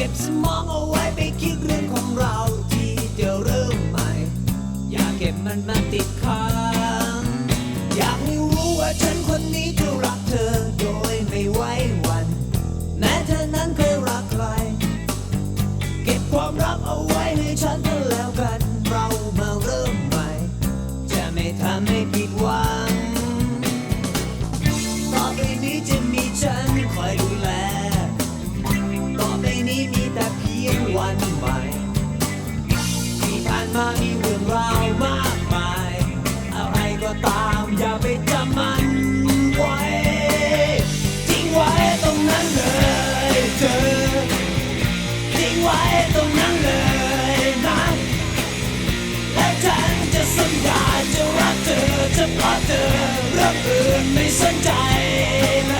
ก็บสมองเอาไว้ไปคิดเรื่องของเราที่จะเริ่มใหม่ อย่าเก็บมันมาติดคอ รื่องอื่นไม่สนใจเล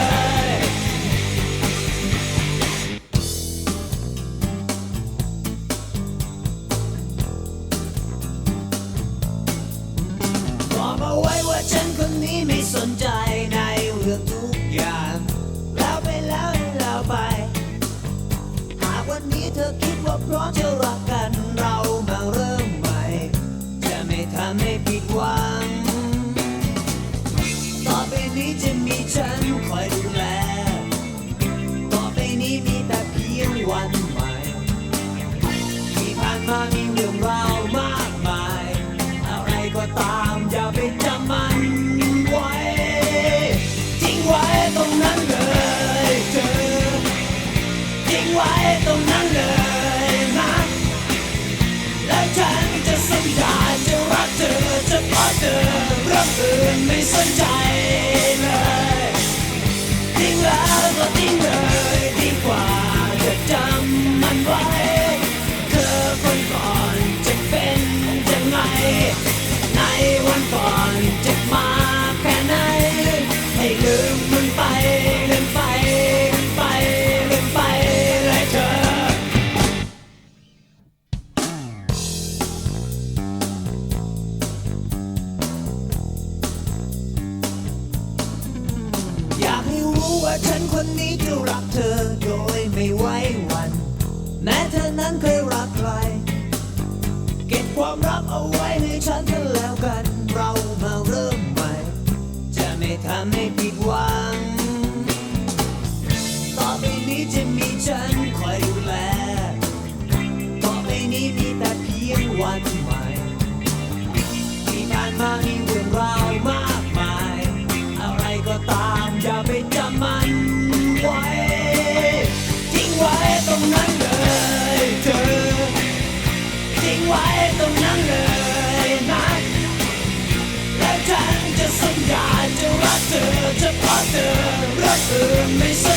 ยบอกเอาไว้ว่าฉันคนนี้ไม่สนใจในเรื่องทุกอย่างแล้วไปแล้วแล้วไป หากวันนี้เธอคิดว่าเพราะจะรักกันเรามาเริ่มใหม่จะไม่ทำให้ นี้มีแต่เพียงวันใหม่ ที่ผ่านมามีเรื่องราวมากมาย อะไรก็ตามอย่าไปจำมันไว้ทิ้งไว้ตรงนั้นเลยเธอทิ้งไว้ตรงนั้นเลยนะและฉันจะสัญญาจะรักเธอจะพราเธอเรื่องอื่นไม่สนใจ ว่าฉันคนนี้จะรักเธอโดยไม่ไว้วัน แม้เธอนั้นเคยรักใคร เก็บความรักเอาไว้ให้ฉันก็แล้วกัน เรามาเริ่มใหม่ จะไม่ทำให้ผิดหวัง ต่อไปนี้จะมีฉันคอยดูแล ต่อไปนี้มีแต่เพียงวันใหม่ที่ผ่านมา รื่